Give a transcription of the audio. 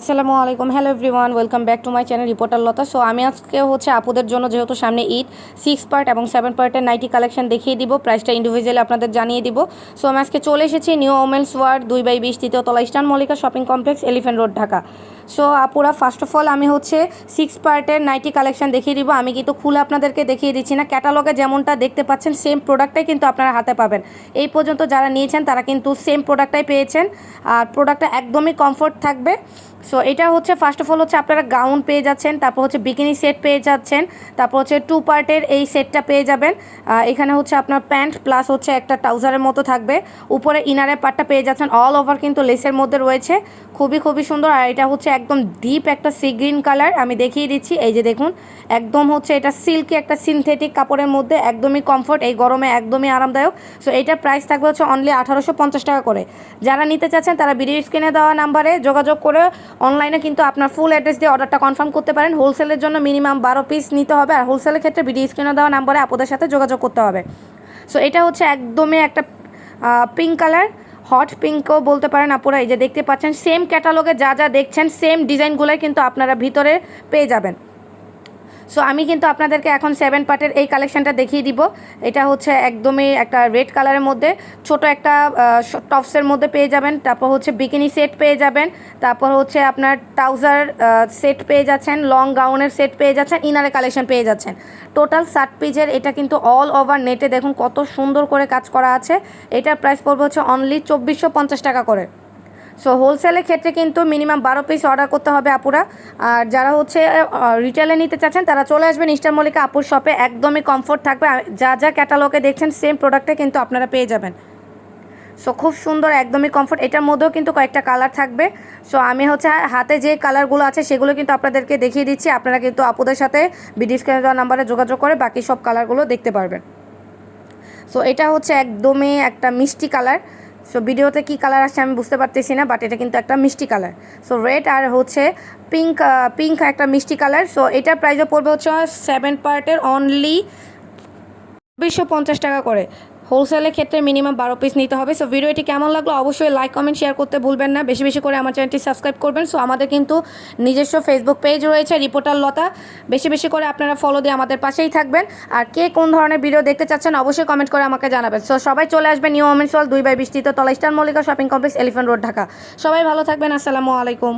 আসসালামু আলাইকুম। Hello everyone welcome back to my channel reporter Lata so আমি আজকে হচ্ছে আপুদের জন্য যেহেতু সামনে ঈদ সিক্স পার্ট এবং সেভেন পার্টের নাইটি কালেকশন দেখিয়ে দিব প্রাইসটা ইন্ডিভিজুয়ালি আপনাদের জানিয়ে দিব। সো আমি আজকে চলে এসেছি নিউ ওমেন্স ওয়ার্ড দুই বাই বিশ তৃতীয় তলা Eastern Mallika shopping complex Elephant Road Dhaka so আপুরা ফার্স্ট অফ অল আমি হচ্ছে সিক্স পার্টের নাইটি কালেকশন দেখিয়ে দিব। আমি কিন্তু খুলে আপনাদেরকে দেখিয়ে দিচ্ছি না। ক্যাটালগে যেমনটা দেখতে পাচ্ছেন সেম প্রোডাক্টটাই কিন্তু আপনারা হাতে পাবেন। এই পর্যন্ত যারা নিয়েছেন, তারা কিন্তু সেম প্রোডাক্টটাই পেয়েছেন। আর প্রোডাক্টটা একদমই কমফোর্ট থাকবে। সো এটা হচ্ছে ফার্স্ট অফ অল হচ্ছে আপনারা গাউন পেয়ে যাচ্ছেন, তারপর হচ্ছে বিকিনি সেট পেয়ে যাচ্ছেন, তারপর হচ্ছে টু পার্টের এই সেটটা পেয়ে যাবেন। এখানে হচ্ছে আপনার প্যান্ট প্লাস হচ্ছে একটা ট্রাউজারের মতো থাকবে। উপরে ইনারের পার্টটা পেয়ে যাচ্ছেন অল ওভার কিন্তু লেসের মধ্যে রয়েছে। খুবই খুবই সুন্দর, আর এটা হচ্ছে একদম ডিপ একটা সি গ্রিন কালার আমি দেখিয়ে দিচ্ছি, এই যে দেখুন, একদম হচ্ছে এটা সিল্কি একটা সিনথেটিক কাপড়ের মধ্যে, একদমই কমফোর্ট এই গরমে একদমই আরামদায়ক। সো এটার প্রাইস থাকবে হচ্ছে অনলি আঠারোশো পঞ্চাশ টাকা করে। যারা নিতে চাচ্ছেন, তারা ভিডিও স্ক্রিনে দেওয়া নাম্বারে যোগাযোগ করে অনলাইনে কিন্তু আপনার ফুল অ্যাড্রেস দিয়ে অর্ডারটা কনফার্ম করতে পারেন। হোলসেলের জন্য মিনিমাম বারো পিস নিতে হবে। আর হোলসেলের ক্ষেত্রে ভিডিও স্ক্রিনে দেওয়া নাম্বারে আপনাদের সাথে যোগাযোগ করতে হবে। সো এটা হচ্ছে একদমই একটা পিঙ্ক কালার হট পিঙ্কও বলতে পারেন আপুরা। এই যে দেখতে পাচ্ছেন সেম ক্যাটালগে যা যা দেখছেন সেম ডিজাইনগুলোই কিন্তু আপনারা ভিতরে পেয়ে যাবেন। সো আমি কিন্তু আপনাদেরকে এখন সেভেন পার্টের এই কালেকশনটা দেখিয়ে দিব। এটা হচ্ছে একদমই একটা রেড কালারের মধ্যে। ছোট একটা টপসের মধ্যে পেয়ে যাবেন। তারপর হচ্ছে বিকিনি সেট পেয়ে যাবেন। তারপর হচ্ছে আপনার ট্রাউজার সেট পেয়ে যাচ্ছেন। লং গাউনের সেট পেয়ে যাচ্ছেন। ইনারের কালেকশন পেয়ে যাচ্ছেন। টোটাল ষাট পিজের এটা কিন্তু অল ওভার নেটে দেখুন কত সুন্দর করে কাজ করা আছে। এটার প্রাইস পড়বে হচ্ছে অনলি চব্বিশশো পঞ্চাশ টাকা করে। সো হোলসেলের ক্ষেত্রে কিন্তু মিনিমাম বারো পিস অর্ডার করতে হবে আপুরা। আর যারা হচ্ছে রিটেলে নিতে চাচ্ছেন, তারা চলে আসবেন ইস্টার মল্লিকা আপুর শপে একদমই কমফোর্ট থাকবে। যা যা ক্যাটালগে দেখছেন সেম প্রোডাক্টে কিন্তু আপনারা পেয়ে যাবেন। সো খুব সুন্দর, একদমই কমফোর্ট এটার মধ্যেও কিন্তু কয়েকটা কালার থাকবে। সো আমি হচ্ছে, হাতে যে কালারগুলো আছে, সেগুলো কিন্তু আপনাদেরকে দেখিয়ে দিচ্ছি। আপনারা কিন্তু আপুদের সাথে বিডি স্ক্যানে দেওয়া নাম্বারে যোগাযোগ করে বাকি সব কালারগুলো দেখতে পারবেন। সো এটা হচ্ছে একদমই একটা মিষ্টি কালার সো ভিডিওতে কি কালার আসছে আমি বুঝতে পারতেছি না বাট এটা কিন্তু একটা মিষ্টি কালার সো রেড আর হচ্ছে পিঙ্ক পিঙ্ক একটা মিষ্টি কালার সো এটার প্রাইসও পড়বে হচ্ছে সেভেন পার্টের অনলি চব্বিশশো পঞ্চাশ টাকা করে। হোলসেলের ক্ষেত্রে মিনিমাম বারো পিস নিতে হবে। সো ভিডিওটি কেমন লাগল অবশ্যই লাইক কমেন্ট শেয়ার করতে ভুলবেন না। বেশি বেশি করে আমার চ্যানেলটি সাবস্ক্রাইব করবেন। সো আমাদের কিন্তু নিজস্ব ফেসবুক পেজ রয়েছে রিপোর্টার লতা বেশি বেশি করে আপনারা ফলো দিয়ে আমাদের পাশেই থাকবেন। আর কে কোন ধরনের ভিডিও দেখতে চাচ্ছেন অবশ্যই কমেন্ট করে আমাকে জানাবেন। সো সবাই চলে আসবেন নিউ ওমেন্স ওয়াল দুই বাই বিস্তৃত তলা Eastern Mallika shopping complex Elephant Road Dhaka. সবাই ভালো থাকবেন। আসসালামু আলাইকুম।